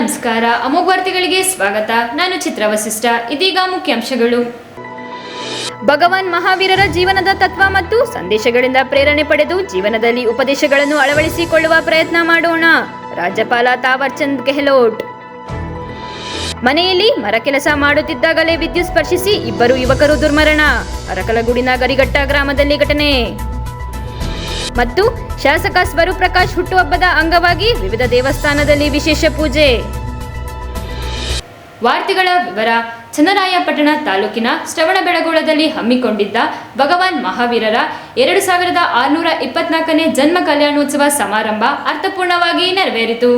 ನಮಸ್ಕಾರ. ಅಮೋಘ ವಾರ್ತೆಗಳಿಗೆ ಸ್ವಾಗತ. ನಾನು ಚಿತ್ರ ವಸಿಷ್ಠ. ಇದೀಗ ಮುಖ್ಯಾಂಶಗಳು. ಭಗವಾನ್ ಮಹಾವೀರರ ಜೀವನದ ತತ್ವ ಮತ್ತು ಸಂದೇಶಗಳಿಂದ ಪ್ರೇರಣೆ ಪಡೆದು ಜೀವನದಲ್ಲಿ ಉಪದೇಶಗಳನ್ನು ಅಳವಡಿಸಿಕೊಳ್ಳುವ ಪ್ರಯತ್ನ ಮಾಡೋಣ. ರಾಜ್ಯಪಾಲ ತಾವರ್ಚಂದ್ ಗೆಹ್ಲೋಟ್. ಮನೆಯಲ್ಲಿ ಮರ ಕೆಲಸ ಮಾಡುತ್ತಿದ್ದಾಗಲೇ ವಿದ್ಯುತ್ ಸ್ಪರ್ಶಿಸಿ ಇಬ್ಬರು ಯುವಕರು ದುರ್ಮರಣ. ಅರಕಲಗೂಡಿನ ಗರಿಘಟ್ಟ ಗ್ರಾಮದಲ್ಲಿ ಘಟನೆ. ಮತ್ತು ಶಾಸಕ ಸ್ವರೂಪ್ ಪ್ರಕಾಶ್ ಹುಟ್ಟುಹಬ್ಬದ ಅಂಗವಾಗಿ ವಿವಿಧ ದೇವಸ್ಥಾನದಲ್ಲಿ ವಿಶೇಷ ಪೂಜೆ. ವಾರ್ತೆಗಳ ವಿವರ ಚನ್ನರಾಯಪಟ್ಟಣ ತಾಲೂಕಿನ ಶ್ರವಣಬೆಳಗೊಳದಲ್ಲಿ ಹಮ್ಮಿಕೊಂಡಿದ್ದ ಭಗವಾನ್ ಮಹಾವೀರರ ಎರಡು ಸಾವಿರದ ಆರುನೂರ ಇಪ್ಪತ್ನಾಲ್ಕನೇ ಜನ್ಮ ಕಲ್ಯಾಣೋತ್ಸವ ಸಮಾರಂಭ ಅರ್ಥಪೂರ್ಣವಾಗಿ ನೆರವೇರಿತು.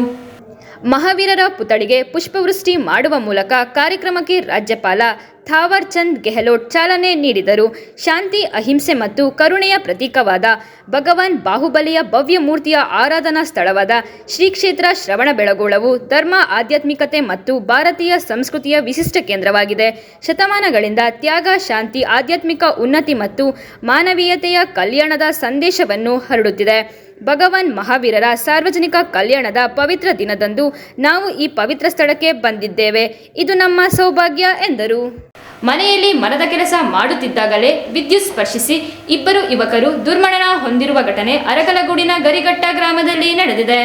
ಮಹಾವೀರರ ಪುತಳಿಗೆ ಪುಷ್ಪವೃಷ್ಟಿ ಮಾಡುವ ಮೂಲಕ ಕಾರ್ಯಕ್ರಮಕ್ಕೆ ರಾಜ್ಯಪಾಲ ಥಾವರ್ ಚಂದ್ ಗೆಹ್ಲೋಟ್ ಚಾಲನೆ ನೀಡಿದರು. ಶಾಂತಿ, ಅಹಿಂಸೆ ಮತ್ತು ಕರುಣೆಯ ಪ್ರತೀಕವಾದ ಭಗವಾನ್ ಬಾಹುಬಲಿಯ ಭವ್ಯ ಮೂರ್ತಿಯ ಆರಾಧನಾ ಸ್ಥಳವಾದ ಶ್ರೀ ಕ್ಷೇತ್ರ ಶ್ರವಣಬೆಳಗೊಳವು ಧರ್ಮ, ಆಧ್ಯಾತ್ಮಿಕತೆ ಮತ್ತು ಭಾರತೀಯ ಸಂಸ್ಕೃತಿಯ ವಿಶಿಷ್ಟ ಕೇಂದ್ರವಾಗಿದೆ. ಶತಮಾನಗಳಿಂದ ತ್ಯಾಗ, ಶಾಂತಿ, ಆಧ್ಯಾತ್ಮಿಕ ಉನ್ನತಿ ಮತ್ತು ಮಾನವೀಯತೆಯ ಕಲ್ಯಾಣದ ಸಂದೇಶವನ್ನು ಹರಡುತ್ತಿದೆ. ಭಗವಾನ್ ಮಹಾವೀರರ ಸಾರ್ವಜನಿಕ ಕಲ್ಯಾಣದ ಪವಿತ್ರ ದಿನದಂದು ನಾವು ಈ ಪವಿತ್ರ ಸ್ಥಳಕ್ಕೆ ಬಂದಿದ್ದೇವೆ. ಇದು ನಮ್ಮ ಸೌಭಾಗ್ಯ ಎಂದರು. ಮನೆಯಲ್ಲಿ ಮರದ ಕೆಲಸ ಮಾಡುತ್ತಿದ್ದಾಗಲೇ ವಿದ್ಯುತ್ ಸ್ಪರ್ಶಿಸಿ ಇಬ್ಬರು ಯುವಕರು ದುರ್ಮರಣ ಹೊಂದಿರುವ ಘಟನೆ ಅರಕಲಗೂಡಿನ ಗರಿಘಟ್ಟ ಗ್ರಾಮದಲ್ಲಿ ನಡೆದಿದೆ.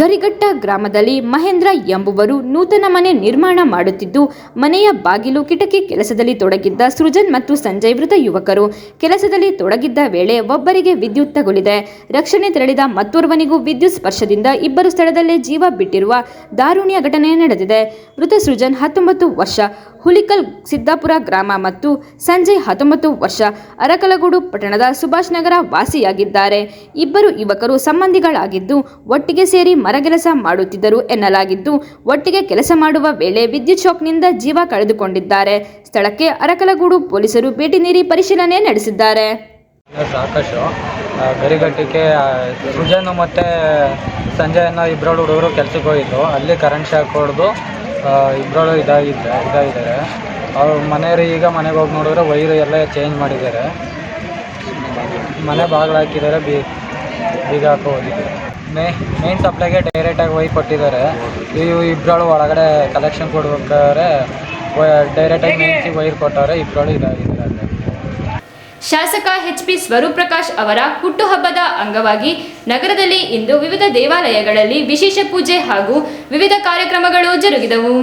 ಗರಿಘಟ್ಟ ಗ್ರಾಮದಲ್ಲಿ ಮಹೇಂದ್ರ ಎಂಬುವರು ನೂತನ ಮನೆ ನಿರ್ಮಾಣ ಮಾಡುತ್ತಿದ್ದು, ಮನೆಯ ಬಾಗಿಲು ಕಿಟಕಿ ಕೆಲಸದಲ್ಲಿ ತೊಡಗಿದ್ದ ಸೃಜನ್ ಮತ್ತು ಸಂಜಯ್ ಮೃತ ಯುವಕರು ಕೆಲಸದಲ್ಲಿ ತೊಡಗಿದ್ದ ವೇಳೆ ಒಬ್ಬರಿಗೆ ವಿದ್ಯುತ್ ತಗುಲಿದೆ. ರಕ್ಷಣೆ ತೆರಳಿದ ಮತ್ತೋರ್ವನಿಗೂ ವಿದ್ಯುತ್ ಸ್ಪರ್ಶದಿಂದ ಇಬ್ಬರು ಸ್ಥಳದಲ್ಲೇ ಜೀವ ಬಿಟ್ಟಿರುವ ದಾರುಣ್ಯ ಘಟನೆ ನಡೆದಿದೆ. ಮೃತ ಸೃಜನ್ ಹತ್ತೊಂಬತ್ತು ವರ್ಷ ಹುಲಿಕಲ್ ಸಿದ್ದಾಪುರ ಗ್ರಾಮ ಮತ್ತು ಸಂಜೆ ಹತ್ತೊಂಬತ್ತು ವರ್ಷ ಅರಕಲಗೂಡು ಪಟ್ಟಣದ ಸುಭಾಷ್ ನಗರ ವಾಸಿಯಾಗಿದ್ದಾರೆ. ಇಬ್ಬರು ಯುವಕರು ಸಂಬಂಧಿಗಳಾಗಿದ್ದು ಒಟ್ಟಿಗೆ ಸೇರಿ ಮರಗೆಲಸ ಮಾಡುತ್ತಿದ್ದರು ಎನ್ನಲಾಗಿದ್ದು ಒಟ್ಟಿಗೆ ಕೆಲಸ ಮಾಡುವ ವೇಳೆ ವಿದ್ಯುತ್ ಶಾಕ್ನಿಂದ ಜೀವ ಕಳೆದುಕೊಂಡಿದ್ದಾರೆ. ಸ್ಥಳಕ್ಕೆ ಅರಕಲಗೂಡು ಪೊಲೀಸರು ಭೇಟಿ ನೀಡಿ ಪರಿಶೀಲನೆ ನಡೆಸಿದ್ದಾರೆ. ಸಾಕಷ್ಟು ಗರಿಗಟ್ಟಿಗೆ ಆ, ಮತ್ತು ಸಂಜಯ್ ಅನ್ನೋ ಇಬ್ಬರು ಹುಡುಗರು ಕೆಲ್ಸಕ್ಕೆ ಹೋಗಿದ್ದು ಅಲ್ಲಿ ಕರೆಂಟ್ ಶಾಕ್ ಹೊಡೆದು ಇಬ್ಬರು ಇದಾಗಿದ್ದ ಇದಾಗಿದ್ದಾರೆ. ಅವ್ರ ಮನೆಯವರು ಈಗ ಮನೆಗೆ ಹೋಗಿ ನೋಡಿದ್ರೆ ವೈರ್ ಎಲ್ಲ ಚೇಂಜ್ ಮಾಡಿದ್ದಾರೆ. ಮನೆ ಬಾಗಿಲು ಹಾಕಿದ್ದಾರೆ, ಬಿ, ಬೀಗ ಹಾಕೋ ಹೋಗಿದ್ದಾರೆ. ಮೇ ಮೇನ್ ಸಪ್ಲೈಗೆ ಡೈರೆಕ್ಟಾಗಿ ವೈರ್ ಕೊಟ್ಟಿದ್ದಾರೆ. ಇವು ಇಬ್ಬರಳು ಒಳಗಡೆ ಕಲೆಕ್ಷನ್ ಕೊಡ್ಬೇಕಾದ್ರೆ ಡೈರೆಕ್ಟಾಗಿ ಮೇನ್ಸಿಗೆ ವೈರ್ ಕೊಟ್ಟವ್ರೆ ಇಬ್ಬರಳು ಇದಾಗಿದ್ದಾರೆ. ಶಾಸಕ ಎಚ್ ಪಿ ಸ್ವರೂಪ್ ಪ್ರಕಾಶ್ ಅವರ ಹುಟ್ಟುಹಬ್ಬದ ಅಂಗವಾಗಿ ನಗರದಲ್ಲಿ ಇಂದು ವಿವಿಧ ದೇವಾಲಯಗಳಲ್ಲಿ ವಿಶೇಷ ಪೂಜೆ ಹಾಗೂ ವಿವಿಧ ಕಾರ್ಯಕ್ರಮಗಳು ಜರುಗಿದವು.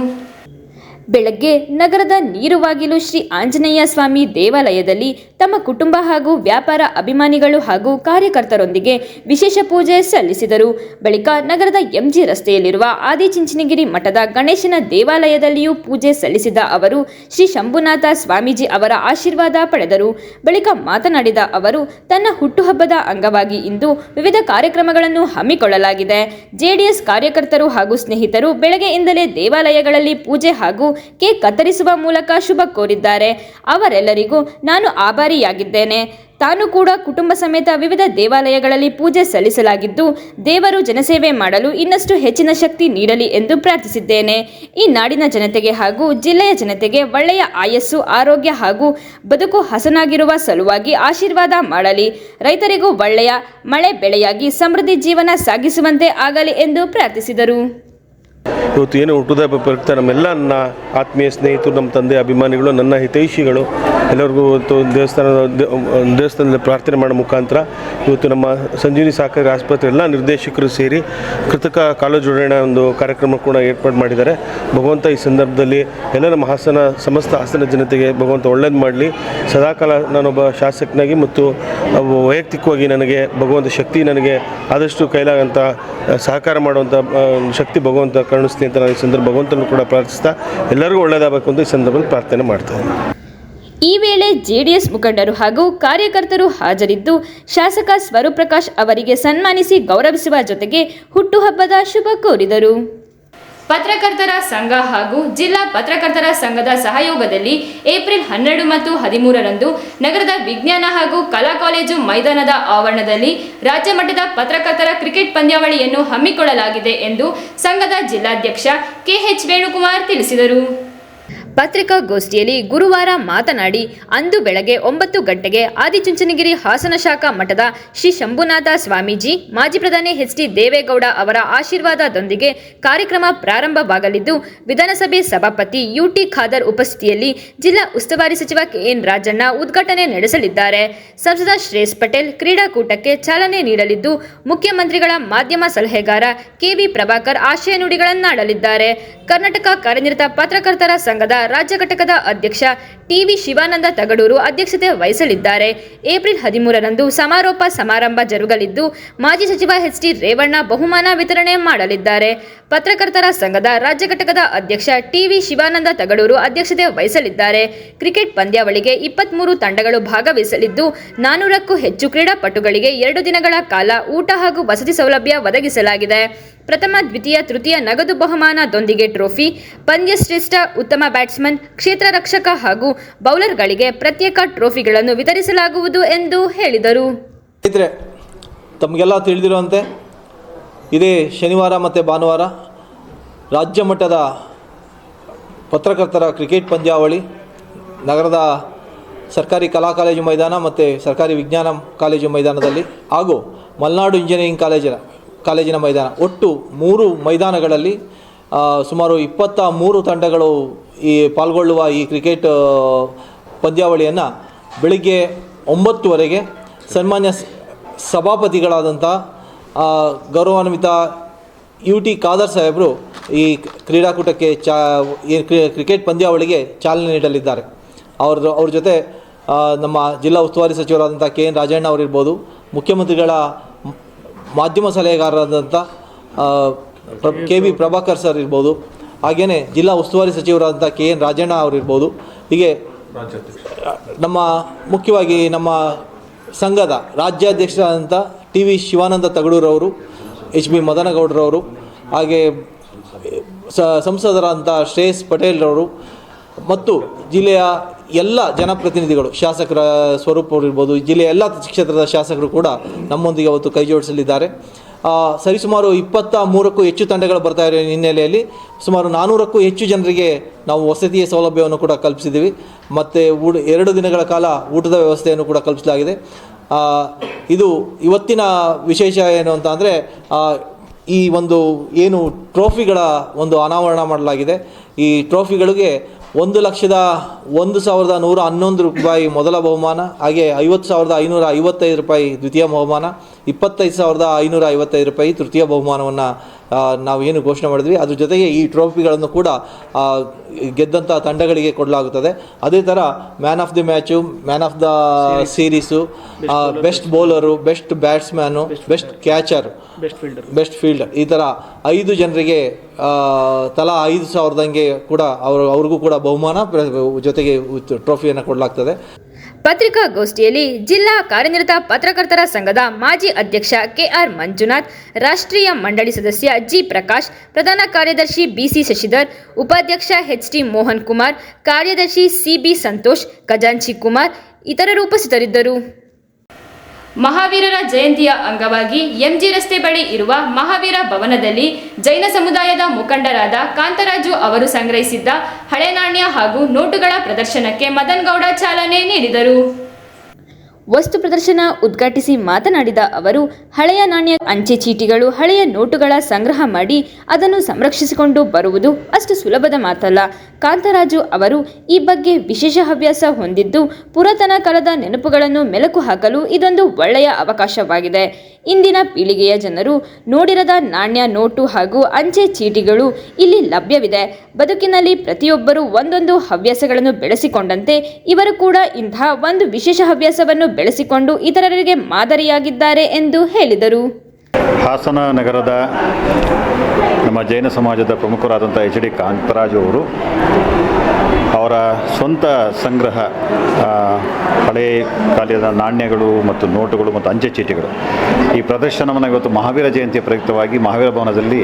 ಬೆಳಗ್ಗೆ ನಗರದ ನೀರುವಾಗಿಲು ಶ್ರೀ ಆಂಜನೇಯ ಸ್ವಾಮಿ ದೇವಾಲಯದಲ್ಲಿ ತಮ್ಮ ಕುಟುಂಬ ಹಾಗೂ ವ್ಯಾಪಾರ ಅಭಿಮಾನಿಗಳು ಹಾಗೂ ಕಾರ್ಯಕರ್ತರೊಂದಿಗೆ ವಿಶೇಷ ಪೂಜೆ ಸಲ್ಲಿಸಿದರು. ಬಳಿಕ ನಗರದ ಎಂಜಿ ರಸ್ತೆಯಲ್ಲಿರುವ ಆದಿಚುಂಚನಗಿರಿ ಮಠದ ಗಣೇಶನ ದೇವಾಲಯದಲ್ಲಿಯೂ ಪೂಜೆ ಸಲ್ಲಿಸಿದ ಅವರು, ಶ್ರೀ ಶಂಭುನಾಥ ಸ್ವಾಮೀಜಿ ಅವರ ಆಶೀರ್ವಾದ ಪಡೆದರು. ಬಳಿಕ ಮಾತನಾಡಿದ ಅವರು, ತನ್ನ ಹುಟ್ಟುಹಬ್ಬದ ಅಂಗವಾಗಿ ಇಂದು ವಿವಿಧ ಕಾರ್ಯಕ್ರಮಗಳನ್ನು ಹಮ್ಮಿಕೊಳ್ಳಲಾಗಿದೆ. ಜೆಡಿಎಸ್ ಕಾರ್ಯಕರ್ತರು ಹಾಗೂ ಸ್ನೇಹಿತರು ಬೆಳಗ್ಗೆಯಿಂದಲೇ ದೇವಾಲಯಗಳಲ್ಲಿ ಪೂಜೆ ಹಾಗೂ ಕೇಕ್ ಕತ್ತರಿಸುವ ಮೂಲಕ ಶುಭ ಕೋರಿದ್ದಾರೆ. ಅವರೆಲ್ಲರಿಗೂ ನಾನು ಆಭಾರಿಯಾಗಿದ್ದೇನೆ ತಾನು ಕೂಡ ಕುಟುಂಬ ಸಮೇತ ವಿವಿಧ ದೇವಾಲಯಗಳಲ್ಲಿ ಪೂಜೆ ಸಲ್ಲಿಸಲಾಗಿದ್ದು, ದೇವರು ಜನಸೇವೆ ಮಾಡಲು ಇನ್ನಷ್ಟು ಹೆಚ್ಚಿನ ಶಕ್ತಿ ನೀಡಲಿ ಎಂದು ಪ್ರಾರ್ಥಿಸಿದ್ದೇನೆ. ಈ ನಾಡಿನ ಜನತೆಗೆ ಹಾಗೂ ಜಿಲ್ಲೆಯ ಜನತೆಗೆ ಒಳ್ಳೆಯ ಆಯಸ್ಸು, ಆರೋಗ್ಯ ಹಾಗೂ ಬದುಕು ಹಸನಾಗಿರುವ ಸಲುವಾಗಿ ಆಶೀರ್ವಾದ ಮಾಡಲಿ. ರೈತರಿಗೂ ಒಳ್ಳೆಯ ಮಳೆ ಬೆಳೆಯಾಗಿ ಸಮೃದ್ಧಿ ಜೀವನ ಸಾಗಿಸುವಂತೆ ಆಗಲಿ ಎಂದು ಪ್ರಾರ್ಥಿಸಿದರು. ಇವತ್ತು ಏನು ಹುಟ್ಟುದ ಪ್ರಯುಕ್ತ ನಮ್ಮೆಲ್ಲ ನನ್ನ ಆತ್ಮೀಯ ಸ್ನೇಹಿತರು, ನಮ್ಮ ತಂದೆ, ಅಭಿಮಾನಿಗಳು, ನನ್ನ ಹಿತೈಷಿಗಳು, ಎಲ್ಲರಿಗೂ ಇವತ್ತು ದೇವಸ್ಥಾನದ ದೇವಸ್ಥಾನದಲ್ಲಿ ಪ್ರಾರ್ಥನೆ ಮಾಡೋ ಮುಖಾಂತರ ಇವತ್ತು ನಮ್ಮ ಸಂಜೀವಿನಿ ಸಹಕಾರಿ ಆಸ್ಪತ್ರೆ ಎಲ್ಲ ನಿರ್ದೇಶಕರು ಸೇರಿ ಕೃತಕ ಕಾಲೇಜು ಜೋಡಣೆ ಒಂದು ಕಾರ್ಯಕ್ರಮ ಕೂಡ ಏರ್ಪಾಡು ಮಾಡಿದ್ದಾರೆ. ಭಗವಂತ ಈ ಸಂದರ್ಭದಲ್ಲಿ ಎಲ್ಲ ನಮ್ಮ ಹಾಸನ, ಸಮಸ್ತ ಹಾಸನ ಜನತೆಗೆ ಭಗವಂತ ಒಳ್ಳೇದು ಮಾಡಲಿ. ಸದಾಕಾಲ ನಾನೊಬ್ಬ ಶಾಸಕನಾಗಿ ಮತ್ತು ವೈಯಕ್ತಿಕವಾಗಿ ನನಗೆ ಭಗವಂತ ಶಕ್ತಿ ನನಗೆ ಆದಷ್ಟು ಕೈಲಾಗಂಥ ಸಹಕಾರ ಮಾಡುವಂಥ ಶಕ್ತಿ ಭಗವಂತ ಕರುಣಿಸ್ಲಿ ಅಂತ ನಾನು ಈ ಸಂದರ್ಭ ಭಗವಂತನು ಕೂಡ ಪ್ರಾರ್ಥಿಸ್ತಾ ಎಲ್ಲರಿಗೂ ಒಳ್ಳೆಯದಾಗಬೇಕು ಅಂತ ಈ ಸಂದರ್ಭದಲ್ಲಿ ಪ್ರಾರ್ಥನೆ ಮಾಡ್ತೇನೆ ಈ ವೇಳೆ ಜೆಡಿಎಸ್ ಮುಖಂಡರು ಹಾಗೂ ಕಾರ್ಯಕರ್ತರು ಹಾಜರಿದ್ದು ಶಾಸಕ ಸ್ವರೂಪ್ರಕಾಶ್ ಅವರಿಗೆ ಸನ್ಮಾನಿಸಿ ಗೌರವಿಸುವ ಜೊತೆಗೆ ಹುಟ್ಟುಹಬ್ಬದ ಶುಭ ಕೋರಿದರು. ಪತ್ರಕರ್ತರ ಸಂಘ ಹಾಗೂ ಜಿಲ್ಲಾ ಪತ್ರಕರ್ತರ ಸಂಘದ ಸಹಯೋಗದಲ್ಲಿ ಏಪ್ರಿಲ್ ಹನ್ನೆರಡು ಮತ್ತು ಹದಿಮೂರರಂದು ನಗರದ ವಿಜ್ಞಾನ ಹಾಗೂ ಕಲಾ ಕಾಲೇಜು ಮೈದಾನದ ಆವರಣದಲ್ಲಿ ರಾಜ್ಯ ಮಟ್ಟದ ಪತ್ರಕರ್ತರ ಕ್ರಿಕೆಟ್ ಪಂದ್ಯಾವಳಿಯನ್ನು ಹಮ್ಮಿಕೊಳ್ಳಲಾಗಿದೆ ಎಂದು ಸಂಘದ ಜಿಲ್ಲಾಧ್ಯಕ್ಷ ಕೆಎಚ್ ವೇಣುಕುಮಾರ್ ತಿಳಿಸಿದರು. ಪತ್ರಿಕಾಗೋಷ್ಠಿಯಲ್ಲಿ ಗುರುವಾರ ಮಾತನಾಡಿ, ಅಂದು ಬೆಳಗ್ಗೆ ಒಂಬತ್ತು ಗಂಟೆಗೆ ಆದಿಚುಂಚನಗಿರಿ ಹಾಸನ ಶಾಖಾ ಮಠದ ಶ್ರೀ ಶಂಭುನಾಥ ಸ್ವಾಮೀಜಿ, ಮಾಜಿ ಪ್ರಧಾನಿ ಎಚ್ ಡಿ ದೇವೇಗೌಡ ಅವರ ಆಶೀರ್ವಾದದೊಂದಿಗೆ ಕಾರ್ಯಕ್ರಮ ಪ್ರಾರಂಭವಾಗಲಿದ್ದು, ವಿಧಾನಸಭೆ ಸಭಾಪತಿ ಯುಟಿ ಖಾದರ್ ಉಪಸ್ಥಿತಿಯಲ್ಲಿ ಜಿಲ್ಲಾ ಉಸ್ತುವಾರಿ ಸಚಿವ ಕೆಎನ್ ರಾಜಣ್ಣ ಉದ್ಘಾಟನೆ ನಡೆಸಲಿದ್ದಾರೆ. ಸಂಸದ ಶ್ರೇಯಸ್ ಪಟೇಲ್ ಕ್ರೀಡಾಕೂಟಕ್ಕೆ ಚಾಲನೆ ನೀಡಲಿದ್ದು, ಮುಖ್ಯಮಂತ್ರಿಗಳ ಮಾಧ್ಯಮ ಸಲಹೆಗಾರ ಕೆವಿ ಪ್ರಭಾಕರ್ ಆಶಯ ನುಡಿಗಳನ್ನಾಡಲಿದ್ದಾರೆ. ಕರ್ನಾಟಕ ಕಾರ್ಯನಿರತ ಪತ್ರಕರ್ತರ ಸಂಘದ ರಾಜ್ಯ ಘಟಕದ ಅಧ್ಯಕ್ಷ ಟಿವಿ ಶಿವಾನಂದ ತಗಡೂರು ಅಧ್ಯಕ್ಷತೆ ವಹಿಸಲಿದ್ದಾರೆ. ಏಪ್ರಿಲ್ ಹದಿಮೂರರಂದು ಸಮಾರೋಪ ಸಮಾರಂಭ ಜರುಗಲಿದ್ದು, ಮಾಜಿ ಸಚಿವ ಎಚ್ ಟಿ ರೇವಣ್ಣ ಬಹುಮಾನ ವಿತರಣೆ ಮಾಡಲಿದ್ದಾರೆ. ಪತ್ರಕರ್ತರ ಸಂಘದ ರಾಜ್ಯ ಘಟಕದ ಅಧ್ಯಕ್ಷ ಟಿವಿ ಶಿವಾನಂದ ತಗಡೂರು ಅಧ್ಯಕ್ಷತೆ ವಹಿಸಲಿದ್ದಾರೆ. ಕ್ರಿಕೆಟ್ ಪಂದ್ಯಾವಳಿಗೆ ಇಪ್ಪತ್ಮೂರು ತಂಡಗಳು ಭಾಗವಹಿಸಲಿದ್ದು, ನಾನೂರಕ್ಕೂ ಹೆಚ್ಚು ಕ್ರೀಡಾಪಟುಗಳಿಗೆ ಎರಡು ದಿನಗಳ ಕಾಲ ಊಟ ಹಾಗೂ ವಸತಿ ಸೌಲಭ್ಯ ಒದಗಿಸಲಾಗಿದೆ. ಪ್ರಥಮ, ದ್ವಿತೀಯ, ತೃತೀಯ ನಗದು ಬಹುಮಾನದೊಂದಿಗೆ ಟ್ರೋಫಿ. ಪಂದ್ಯ ಶ್ರೇಷ್ಠ ಉತ್ತಮ ಬ್ಯಾಟ್ಸ್ಮನ್, ಕ್ಷೇತ್ರ ರಕ್ಷಕ ಹಾಗೂ ಬೌಲರ್ಗಳಿಗೆ ಪ್ರತ್ಯೇಕ ಟ್ರೋಫಿಗಳನ್ನು ವಿತರಿಸಲಾಗುವುದು ಎಂದು ಹೇಳಿದರು. ತಮಗೆಲ್ಲ ತಿಳಿದಿರುವಂತೆ ಇದೇ ಶನಿವಾರ ಮತ್ತು ಭಾನುವಾರ ರಾಜ್ಯ ಮಟ್ಟದ ಪತ್ರಕರ್ತರ ಕ್ರಿಕೆಟ್ ಪಂದ್ಯಾವಳಿ, ನಗರದ ಸರ್ಕಾರಿ ಕಲಾ ಕಾಲೇಜು ಮೈದಾನ ಮತ್ತು ಸರ್ಕಾರಿ ವಿಜ್ಞಾನ ಕಾಲೇಜು ಮೈದಾನದಲ್ಲಿ ಹಾಗೂ ಮಲೆನಾಡು ಇಂಜಿನಿಯರಿಂಗ್ ಕಾಲೇಜಿನ ಕಾಲೇಜಿನ ಮೈದಾನ. ಒಟ್ಟು ಮೂರು ಮೈದಾನಗಳಲ್ಲಿ ಸುಮಾರು ಇಪ್ಪತ್ತ ಮೂರು ತಂಡಗಳು ಈ ಪಾಲ್ಗೊಳ್ಳುವ ಈ ಕ್ರಿಕೆಟ್ ಪಂದ್ಯಾವಳಿಯನ್ನು ಬೆಳಿಗ್ಗೆ ಒಂಬತ್ತುವರೆಗೆ ಸನ್ಮಾನ್ಯ ಸಭಾಪತಿಗಳಾದಂಥ ಗೌರವಾನ್ವಿತ ಯು ಟಿ ಖಾದರ್ ಸಾಹೇಬರು ಈ ಕ್ರೀಡಾಕೂಟಕ್ಕೆ ಚಾ, ಈ ಕ್ರಿ- ಕ್ರಿಕೆಟ್ ಪಂದ್ಯಾವಳಿಗೆ ಚಾಲನೆ ನೀಡಲಿದ್ದಾರೆ. ಅವ್ರ ಅವ್ರ ಜೊತೆ ನಮ್ಮ ಜಿಲ್ಲಾ ಉಸ್ತುವಾರಿ ಸಚಿವರಾದಂಥ ಕೆ ಎನ್ ರಾಜಣ್ಣ ಅವರಿರ್ಬೋದು, ಮುಖ್ಯಮಂತ್ರಿಗಳ ಮಾಧ್ಯಮ ಸಲಹೆಗಾರರಾದಂಥ ಕೆ ಬಿ ಪ್ರಭಾಕರ್ ಸರ್ ಇರ್ಬೋದು ಹಾಗೆಯೇ ಜಿಲ್ಲಾ ಉಸ್ತುವಾರಿ ಸಚಿವರಾದಂಥ ಕೆ ಎನ್ ರಾಜಣ್ಣ ಅವರಿರ್ಬೋದು, ಹೀಗೆ ನಮ್ಮ ಮುಖ್ಯವಾಗಿ ನಮ್ಮ ಸಂಘದ ರಾಜ್ಯಾಧ್ಯಕ್ಷರಾದಂಥ ಟಿ ವಿ ಶಿವಾನಂದ ತಗಡೂರವರು ಎಚ್ ಬಿ ಮದನಗೌಡರವರು, ಹಾಗೆ ಸಂಸದರಾದಂಥ ಶ್ರೇಯಸ್ ಪಟೇಲ್ರವರು, ಮತ್ತು ಜಿಲ್ಲೆಯ ಎಲ್ಲ ಜನಪ್ರತಿನಿಧಿಗಳು, ಶಾಸಕರ ಸ್ವರೂಪ ಇರ್ಬೋದು, ಜಿಲ್ಲೆಯ ಎಲ್ಲ ಕ್ಷೇತ್ರದ ಶಾಸಕರು ಕೂಡ ನಮ್ಮೊಂದಿಗೆ ಅವತ್ತು ಕೈ ಜೋಡಿಸಲಿದ್ದಾರೆ. ಸರಿಸುಮಾರು ಇಪ್ಪತ್ತ ಮೂರಕ್ಕೂ ಹೆಚ್ಚು ತಂಡಗಳು ಬರ್ತಾ ಇರೋ ಹಿನ್ನೆಲೆಯಲ್ಲಿ ಸುಮಾರು ನಾನ್ನೂರಕ್ಕೂ ಹೆಚ್ಚು ಜನರಿಗೆ ನಾವು ವಸತಿಯ ಸೌಲಭ್ಯವನ್ನು ಕೂಡ ಕಲ್ಪಿಸಿದ್ದೀವಿ. ಮತ್ತು ಊಟ, ಎರಡು ದಿನಗಳ ಕಾಲ ಊಟದ ವ್ಯವಸ್ಥೆಯನ್ನು ಕೂಡ ಕಲ್ಪಿಸಲಾಗಿದೆ. ಇದು ಇವತ್ತಿನ ವಿಶೇಷ ಏನು ಅಂತ ಅಂದರೆ ಈ ಒಂದು ಏನು ಟ್ರೋಫಿಗಳ ಒಂದು ಅನಾವರಣ ಮಾಡಲಾಗಿದೆ. ಈ ಟ್ರೋಫಿಗಳಿಗೆ ಒಂದು ಲಕ್ಷದ ಒಂದು ಸಾವಿರದ ನೂರ ಹನ್ನೊಂದು ರೂಪಾಯಿ ಮೊದಲ ಬಹುಮಾನ, ಹಾಗೆ ಐವತ್ತು ಸಾವಿರದ ಐನೂರ ಐವತ್ತೈದು ರೂಪಾಯಿ ದ್ವಿತೀಯ ಬಹುಮಾನ, ಇಪ್ಪತ್ತೈದು ಸಾವಿರದ ಐನೂರ ಐವತ್ತೈದು ರೂಪಾಯಿ ತೃತೀಯ ಬಹುಮಾನವನ್ನು ನಾವು ಏನು ಘೋಷಣೆ ಮಾಡಿದ್ವಿ ಅದ್ರ ಜೊತೆಗೆ ಈ ಟ್ರೋಫಿಗಳನ್ನು ಕೂಡ ಗೆದ್ದಂಥ ತಂಡಗಳಿಗೆ ಕೊಡಲಾಗುತ್ತದೆ. ಅದೇ ಥರ man of the match man of the series best bowler best batsman best catcher best fielder ಈ ಥರ ಐದು ಜನರಿಗೆ ತಲಾ ಐದು ಸಾವಿರದಂಗೆ ಕೂಡ ಅವರು ಅವ್ರಿಗೂ ಕೂಡ ಬಹುಮಾನ ಜೊತೆಗೆ ಟ್ರೋಫಿಯನ್ನು ಕೊಡಲಾಗ್ತದೆ. ಪತ್ರಿಕಾಗೋಷ್ಠಿಯಲ್ಲಿ ಜಿಲ್ಲಾ ಕಾರ್ಯನಿರತ ಪತ್ರಕರ್ತರ ಸಂಘದ ಮಾಜಿ ಅಧ್ಯಕ್ಷ ಕೆಆರ್ ಮಂಜುನಾಥ್, ರಾಷ್ಟ್ರೀಯ ಮಂಡಳಿ ಸದಸ್ಯ ಜಿ ಪ್ರಕಾಶ್, ಪ್ರಧಾನ ಕಾರ್ಯದರ್ಶಿ ಬಿಸಿ ಶಶಿಧರ್, ಉಪಾಧ್ಯಕ್ಷ ಎಚ್ ಟಿ ಮೋಹನ್ ಕುಮಾರ್, ಕಾರ್ಯದರ್ಶಿ ಸಿಬಿ ಸಂತೋಷ್, ಖಜಾಂಚಿ ಕುಮಾರ್ ಇತರರು ಉಪಸ್ಥಿತರಿದ್ದರು. ಮಹಾವೀರರ ಜಯಂತಿಯ ಅಂಗವಾಗಿ ಎಂಜಿ ರಸ್ತೆ ಬಳಿ ಇರುವ ಮಹಾವೀರ ಭವನದಲ್ಲಿ ಜೈನ ಸಮುದಾಯದ ಮುಖಂಡರಾದ ಕಾಂತರಾಜು ಅವರು ಸಂಗ್ರಹಿಸಿದ್ದ ಹಳೆ ನಾಣ್ಯ ಹಾಗೂ ನೋಟುಗಳ ಪ್ರದರ್ಶನಕ್ಕೆ ಮದನ್ ಗೌಡ ಚಾಲನೆ ನೀಡಿದರು. ವಸ್ತು ಪ್ರದರ್ಶನ ಉದ್ಘಾಟಿಸಿ ಮಾತನಾಡಿದ ಅವರು, ಹಳೆಯ ನಾಣ್ಯ ಅಂಚೆ ಚೀಟಿಗಳು, ಹಳೆಯ ನೋಟುಗಳ ಸಂಗ್ರಹ ಮಾಡಿ ಅದನ್ನು ಸಂರಕ್ಷಿಸಿಕೊಂಡು ಬರುವುದು ಅಷ್ಟು ಸುಲಭದ ಮಾತಲ್ಲ. ಕಾಂತರಾಜು ಅವರು, ಈ ಬಗ್ಗೆ ವಿಶೇಷ ಹವ್ಯಾಸ ಹೊಂದಿದ್ದು ಪುರಾತನ ಕಾಲದ ನೆನಪುಗಳನ್ನು ಮೆಲುಕು ಹಾಕಲು ಇದೊಂದು ಒಳ್ಳೆಯ ಅವಕಾಶವಾಗಿದೆ. ಇಂದಿನ ಪೀಳಿಗೆಯ ಜನರು ನೋಡಿರದ ನಾಣ್ಯ, ನೋಟು ಹಾಗೂ ಅಂಚೆ ಚೀಟಿಗಳು ಇಲ್ಲಿ ಲಭ್ಯವಿದೆ. ಬದುಕಿನಲ್ಲಿ ಪ್ರತಿಯೊಬ್ಬರೂ ಒಂದೊಂದು ಹವ್ಯಾಸಗಳನ್ನು ಬೆಳೆಸಿಕೊಂಡಂತೆ ಇವರು ಕೂಡ ಇಂತಹ ಒಂದು ವಿಶೇಷ ಹವ್ಯಾಸವನ್ನು ಬೆಳೆಸಿಕೊಂಡು ಇತರರಿಗೆ ಮಾದರಿಯಾಗಿದ್ದಾರೆ ಎಂದು ಹೇಳಿದರು. ಹಾಸನ ನಗರದ ನಮ್ಮ ಜೈನ ಸಮಾಜದ ಪ್ರಮುಖರಾದಂಥ ಎಚ್ ಡಿ ಕಾಂತರಾಜು ಅವರು ಅವರ ಸ್ವಂತ ಸಂಗ್ರಹ ಹಳೆ ಕಾಲದ ನಾಣ್ಯಗಳು ಮತ್ತು ನೋಟುಗಳು ಮತ್ತು ಅಂಚೆ ಚೀಟಿಗಳು. ಈ ಪ್ರದರ್ಶನವನ್ನು ಇವತ್ತು ಮಹಾವೀರ ಜಯಂತಿ ಪ್ರಯುಕ್ತವಾಗಿ ಮಹಾವೀರ ಭವನದಲ್ಲಿ